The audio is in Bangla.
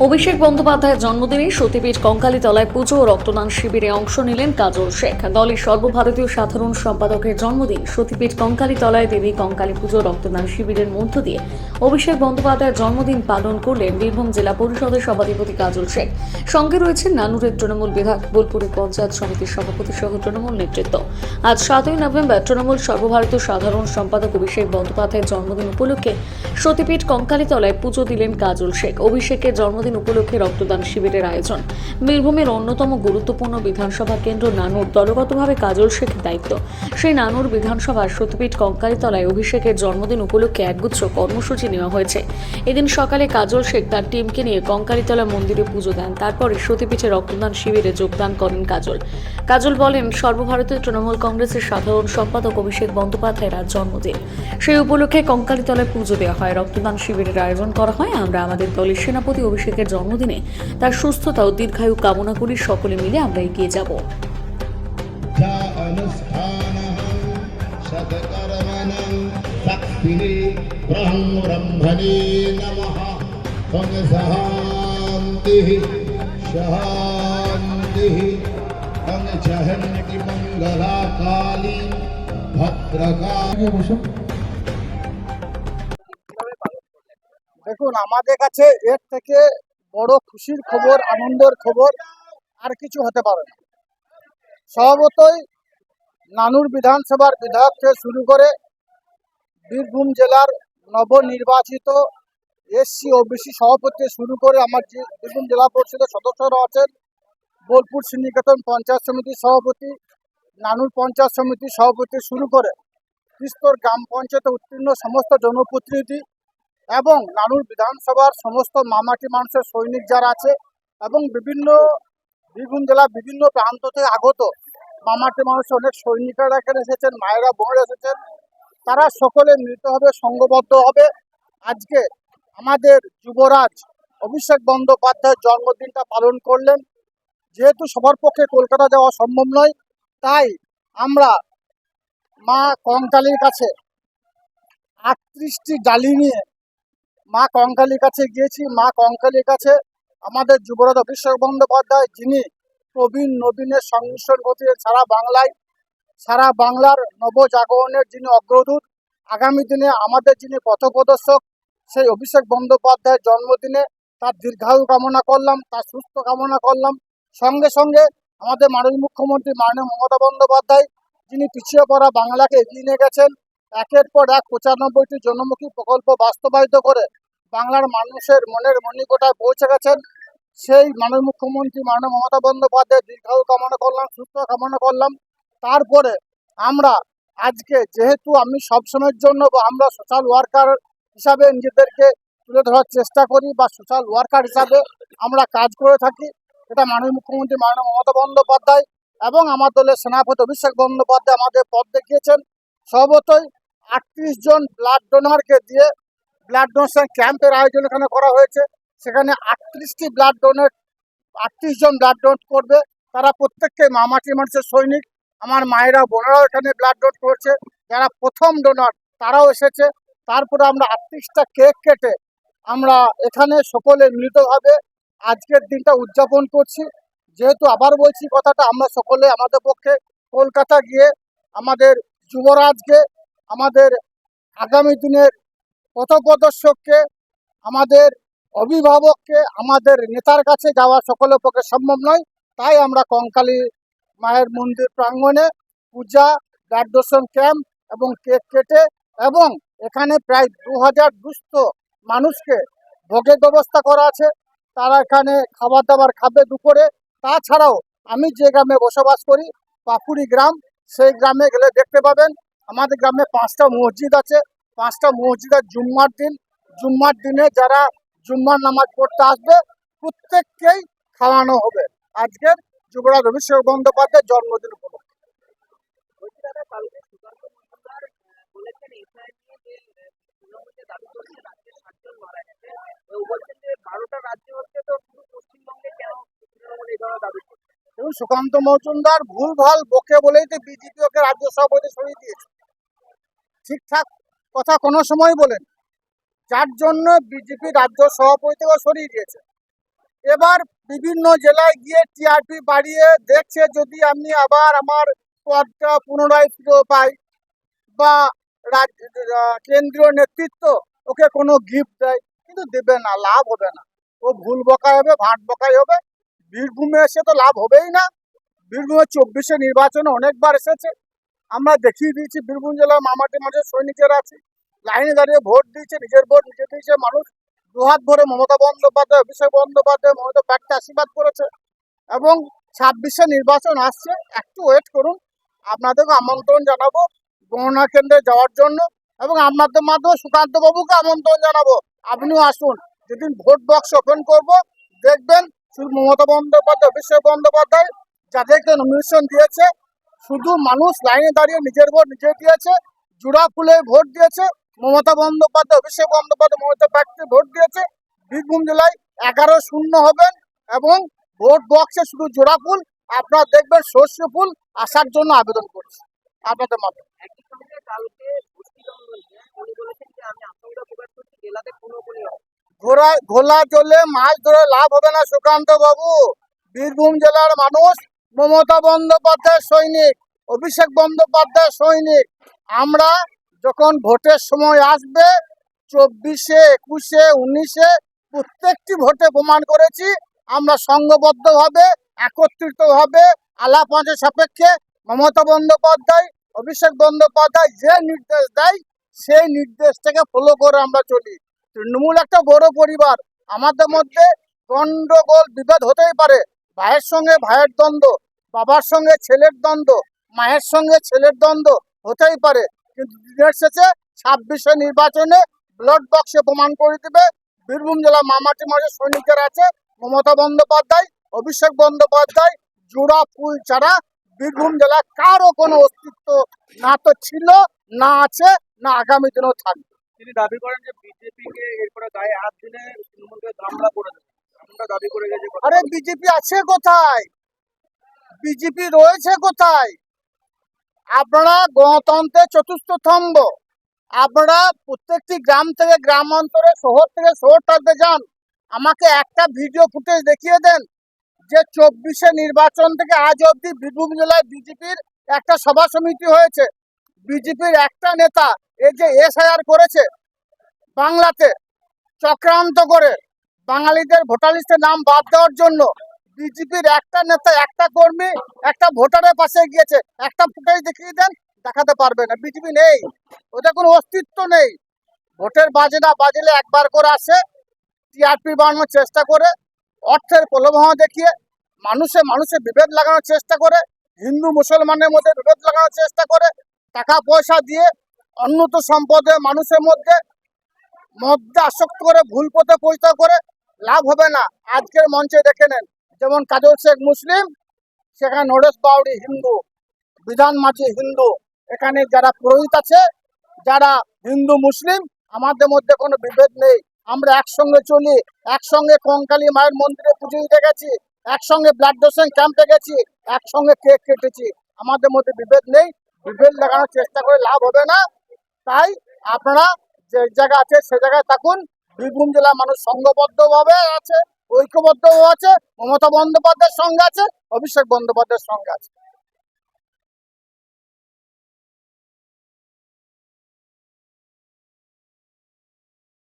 অভিষেক বন্দ্যোপাধ্যায়ের জন্মদিনে সতীপীঠ কঙ্কালীতলায় পুজো ও রক্তদান শিবিরে অংশ নিলেন কাজল শেখ। দলের সর্বভারতীয় সাধারণ সম্পাদকের জন্মদিন সতীপীঠ কঙ্কালীতলায় দেবী কঙ্কালী পুজো রক্তদান শিবিরের মধ্য দিয়ে। অভিষেক বন্দ্যোপাধ্যায়ের জন্মদিন পালন করলেন বীরভূম জেলা পরিষদের সভাধিপতি কাজল শেখ। সঙ্গে রয়েছেন নানুরের তৃণমূল বিধায়ক বোলপুরের পঞ্চায়েত সমিতির সভাপতি সহ তৃণমূল নেতৃত্ব। আজ সাতই নভেম্বর তৃণমূল সর্বভারতীয় সাধারণ সম্পাদক অভিষেক বন্দ্যোপাধ্যায়ের জন্মদিন উপলক্ষে সতীপীঠ কঙ্কালীতলায় পুজো দিলেন কাজল শেখ। অভিষেকের জন্মদিন উপলক্ষে রক্তদান শিবিরের আয়োজন। বীরভূমের অন্যতম গুরুত্বপূর্ণ বিধানসভা কেন্দ্র নানুর, দলগতভাবে কাজল শেখের দায়িত্ব। সেই নানুর বিধানসভার সতীপীঠ কঙ্কালীতলায় অভিষেকের জন্মদিন উপলক্ষে একগুচ্ছ কর্মসূচি নেওয়া হয়েছে। এদিন সকালে কাজল শেখ তার টিমকে নিয়ে কঙ্কালীতলা মন্দিরে পুজো দেন। তারপরে সতীপীঠে রক্তদান শিবিরে যোগদান করেন কাজল। কাজল বলেন, সর্বভারতীয় তৃণমূল কংগ্রেসের সাধারণ সম্পাদক অভিষেক বন্দ্যোপাধ্যায়ের আজ জন্মদিন। সেই উপলক্ষে কঙ্কালীতলায় পুজো দেওয়া হয়। রক্তদান শিবিরের আয়োজন করা হয়। আমরা আমাদের দলের সেনাপতি অভিষেকের জন্মদিনে তার সুস্থতা ও দীর্ঘায়ু কামনা করি সকলে মিলে আমরা এগিয়ে যাব। ভদ্রকালী বসুন। দেখুন, আমাদের কাছে এর থেকে বড় খুশির খবর, আনন্দের খবর আর কিছু হতে পারে না। স্বভাবতই নানুর বিধানসভার বিধায়ক থেকে শুরু করে বীরভূম জেলার নবনির্বাচিত এসসি ওবিসি সভাপতি শুরু করে আমার বীরভূম জেলা পরিষদের সদস্যরা আছেন, বোলপুর সিন্ডিকেতন পঞ্চায়েত সমিতির সভাপতি, নানুর পঞ্চায়েত সমিতির সভাপতি শুরু করে তিস্তর গ্রাম পঞ্চায়েতে উত্তীর্ণ সমস্ত জনপ্রতিনিধি এবং নানুর বিধানসভার সমস্ত মামাটি মানুষের সৈনিক যারা আছে এবং বিভিন্ন বীরভূম জেলার বিভিন্ন প্রান্ত থেকে আগত মামাটি মানুষের অনেক সৈনিকরা এখানে এসেছেন, মায়েরা, বোনেরা এসেছেন। তারা সকলে মিলিত হবে সংঘবদ্ধ হবে। আজকে আমাদের যুবরাজ অভিষেক বন্দ্যোপাধ্যায়ের জন্মদিনটা পালন করলেন। যেহেতু সবার পক্ষে কলকাতা যাওয়া সম্ভব নয়, তাই আমরা মা কঙ্কালীর কাছে আটত্রিশটি ডালি নিয়ে মা কঙ্কালীর কাছে গিয়েছি, মা কঙ্কালীর কাছে আমাদের যুবরাজ অভিষেক বন্দ্যোপাধ্যায়, যিনি প্রবীণ নবীনের সংমিশ্রণ ঘটিয়ে সারা বাংলায়, সারা বাংলার নবজাগরণের যিনি অগ্রদূত, আগামী দিনে আমাদের যিনি পথপ্রদর্শক, সেই অভিষেক বন্দ্যোপাধ্যায়ের জন্মদিনে তার দীর্ঘায়ু কামনা করলাম, তার সুস্থ কামনা করলাম। সঙ্গে সঙ্গে আমাদের মাননীয় মুখ্যমন্ত্রী মাননীয় মমতা বন্দ্যোপাধ্যায়, যিনি পিছিয়ে পড়া বাংলাকে এগিয়ে নিয়ে গেছেন, একের পর এক পঁচানব্বইটি জনমুখী প্রকল্প বাস্তবায়িত করে বাংলার মানুষের মনের মণিকোটায় পৌঁছে গেছেন সেই মাননীয় মুখ্যমন্ত্রী মাননীয় মমতা বন্দ্যোপাধ্যায় দীর্ঘায়ু কামনা করলাম, সুস্থ কামনা করলাম। তারপরে আমরা আজকে যেহেতু আমি সবসময়ের জন্য বা আমরা সোশ্যাল ওয়ার্কার হিসাবে নিজেদেরকে তুলে ধরার চেষ্টা করি বা সোশ্যাল ওয়ার্কার হিসাবে আমরা কাজ করে থাকি, এটা মাননীয় মুখ্যমন্ত্রী মাননীয় মমতা বন্দ্যোপাধ্যায় এবং আমার দলের সেনাপতি অভিষেক বন্দ্যোপাধ্যায় আমাদের পথ দেখিয়েছেন। সর্বতই আটত্রিশ জন ব্লাড ডোনারকে দিয়ে ব্লাড ডোনেশন ক্যাম্পের আয়োজন এখানে করা হয়েছে। সেখানে আটত্রিশটি ব্লাড ডোনেট আটত্রিশ জন ব্লাড ডোনেট করবে। তারা প্রত্যেককে মামাটি মানুষের সৈনিক। আমার মায়েরা, বোনেরাও এখানে ব্লাড ডোনেট করছে। যারা প্রথম ডোনার তারাও এসেছে। তারপরে আমরা আটত্রিশটা কেক কেটে আমরা এখানে সকলে মিলিতভাবে আজকের দিনটা উদযাপন করছি। যেহেতু আবার বলছি কথাটা, আমরা সকলে আমাদের পক্ষে কলকাতা গিয়ে আমাদের যুবরাজকে, আমাদের আগামী দিনের পথপ্রদর্শককে, আমাদের অভিভাবককে, আমাদের নেতার কাছে যাওয়া সকলের পক্ষে সম্ভব নয়। তাই আমরা কঙ্কালী মায়ের মন্দির প্রাঙ্গণে পূজা, ব্লাড ক্যাম্প এবং কেক কেটে এবং এখানে প্রায় দু হাজার দুস্থ মানুষকে ভোগের ব্যবস্থা করা আছে। তারা এখানে খাবার দাবার খাবে দুপুরে। তাছাড়াও আমি যে গ্রামে বসবাস করি, পাকুড়ি গ্রাম, সেই গ্রামে গেলে দেখতে পাবেন, আমাদের গ্রামে পাঁচটা মসজিদ আছে। পাঁচটা মসজিদের জুম্মার দিন জুম্মার দিনে যারা জুম্মার নামাজ পড়তে আসবে প্রত্যেককেই খাওয়ানো হবে। আজকের যুবরাজ অভিষেক বন্দ্যোপাধ্যায়ের জন্মদিন উপলক্ষে। সুকান্ত মজুমদার ভুলভাল বকে বলেই তো বিজেপি ওকে রাজ্য সভাপতি সরিয়ে দিয়েছে। ঠিকঠাক কথা কোনো সময় বলেন যার জন্য বিজেপি রাজ্য সভাপতি থেকে সরিয়ে দিয়েছে। এবার বিভিন্ন জেলায় গিয়ে টিআরপি বাড়িয়ে দেখছে, যদি আমি আবার আমার পদটা পুনরায় ফিরে পাই বা কেন্দ্রীয় নেতৃত্ব ওকে কোনো গিফট দেয়, কিন্তু দেবে না, লাভ হবে না। ও ভুল বকাই হবে, ভাট বকাই হবে। বীরভূমে এসে তো লাভ হবেই না। বীরভূমে চব্বিশে নির্বাচনে অনেকবার এসেছে। আমরা দেখিয়ে দিয়েছি, বীরভূম জেলার মামাটি মাঝে সৈনিকেরা আছে। লাইনে দাঁড়িয়ে ভোট দিয়েছে, নিজের ভোট নিজে দিয়েছে মানুষ। দুহাত ভরে মমতা বন্দ্যোপাধ্যায়, অভিষেক বন্দ্যোপাধ্যায়, মমতা ব্যাগটা আশীর্বাদ করেছে এবং ছাব্বিশে নির্বাচন আসছে। একটু ওয়েট করুন। আপনাদেরকে আমন্ত্রণ জানাব গণনা কেন্দ্রে যাওয়ার জন্য এবং আপনাদের মাধ্যমে সুকান্ত বাবুকে আমন্ত্রণ জানাব। আপনিও আসুন। যেদিন ভোট বক্স ওপেন করব, দেখবেন শুধু মমতা বন্দ্যোপাধ্যায়, অভিষেক বন্দ্যোপাধ্যায় যাদেরকে নমিনেশন দিয়েছে। শুধু মানুষ লাইনে দাঁড়িয়ে নিজের ভোট নিজে দিয়েছে জোড়া ফুলে ভোট দিয়েছে মমতা বন্দ্যোপাধ্যায় অভিষেক বন্দ্যোপাধ্যায় মমতা ব্যাগকে ভোট দিয়েছে বীরভূম জেলায় এগারো শূন্য হবেন এবং ভোট বক্সে শুধু জোড়া ফুল আপনারা দেখবেন সর্ষে ফুল আসার জন্য আবেদন করছে। আপনাদের মাধ্যমে ঘোড়া ঘোলা জলে মাছ ধরে লাভ হবে না সুকান্ত বাবু বীরভূম জেলার মানুষ মমতা বন্দ্যোপাধ্যায় সৈনিক, অভিষেক বন্দ্যোপাধ্যায় সৈনিক। আমরা যখন ভোটের সময় আসবে, চব্বিশে, একুশে, উনিশে প্রত্যেকটি ভোটে প্রমাণ করেছি, আমরা সংঘবদ্ধভাবে, একত্রিতভাবে, আলাপ আঁচে সাপেক্ষে মমতা বন্দ্যোপাধ্যায়, অভিষেক বন্দ্যোপাধ্যায় যে নির্দেশ দেয়, সেই নির্দেশটাকে ফলো করে আমরা চলি। তৃণমূল একটা বড় পরিবার। আমাদের মধ্যে গন্ডগোল বিভেদ হতেই পারে। ভাইয়ের সঙ্গে ভাইয়ের দ্বন্দ্ব, বাবার সঙ্গে ছেলের দ্বন্দ্ব, মায়ের সঙ্গে ছেলের দ্বন্দ্ব হতেই পারে। কিন্তু দিনের শেষে ছাব্বিশে নির্বাচনে ব্লড বক্সে প্রমাণ করে দিবে বীরভূম জেলা মামাটি মাঝে সৈনিকের আছে মমতা বন্দ্যোপাধ্যায়, অভিষেক বন্দ্যোপাধ্যায়, জোড়া ফুল ছাড়া বীরভূম জেলা কারও কোনো অস্তিত্ব না তো ছিল, না আছে, না আগামী দিনেও থাকবে। তিনি দাবি করেন যে বিজেপিকে এরপরে গায়ে হাত দিলে তৃণমূলকে গামলা করে দেবে। দাবি করে গেছে আরে বিজেপি আছে কোথায়? বিজেপি রয়েছে কোথায়? আপনারা গণতন্ত্রের চতুর্থ স্তম্ভ। আপনারা প্রত্যেকটি গ্রাম থেকে গ্রামান্তরে শহর থেকে শহরটাতে যান। আমাকে একটা ভিডিও ফুটেজ দেখিয়ে দেন যে চব্বিশে নির্বাচন থেকে আজ অবধি বীরভূম জেলায় বিজেপির একটা সভা সমিতি হয়েছে। বিজেপির একটা নেতা এই যে এসআইআর করেছে বাংলাতে চক্রান্ত করে বাঙালিদের ভোটার লিস্টে নাম বাদ দেওয়ার জন্য বিজেপির একটা নেতা, একটা কর্মী, একটা ভোটারের পাশে গিয়েছে। একটা ফুটেজ দেখিয়ে দেন, দেখাতে পারবে না। বিজেপি নেই। ওদের কোনো অস্তিত্ব নেই। ভোটের বাজেটা বাজলে একবার করে আসে, টিআরপি বাড়ানোর চেষ্টা করে, অর্থের প্রলোভন দেখিয়ে, মানুষে মানুষে বিভেদ লাগানোর চেষ্টা করে, হিন্দু মুসলমানের মধ্যে বিভেদ লাগানোর চেষ্টা করে, টাকা পয়সা দিয়ে উন্নত সম্পদে মানুষের মধ্যে মধ্যে আসক্ত করে, ভুল পথে পরিচয় করে লাভ হবে না। আজকের মঞ্চে দেখে নেন, যেমন কাজল শেখ মুসলিম, সেখানে নরেশ বাউরি হিন্দু, বিধান মাঝি হিন্দু, এখানে যারা পুরোহিত আছে, যারা হিন্দু মুসলিম, আমাদের মধ্যে কোনো বিভেদ নেই। আমরা একসঙ্গে চলি, একসঙ্গে কঙ্কালী মায়ের মন্দিরে পুজো দিতে গেছি, একসঙ্গে ব্লাড ডোনেশন ক্যাম্পে গেছি, একসঙ্গে কেক কেটেছি। আমাদের মধ্যে বিভেদ নেই, বিভেদ লাগানোর চেষ্টা করে লাভ হবে না। তাই আপনারা যে জায়গা আছে সে জায়গায় থাকুন বীরভূম জেলার মানুষ সংঘবদ্ধভাবে আছে ঐক্যবদ্ধ আছে, মমতা বন্দ্যোপাধ্যায়ের সঙ্গে আছে, অভিষেক বন্দ্যোপাধ্যায়ের সঙ্গে আছে।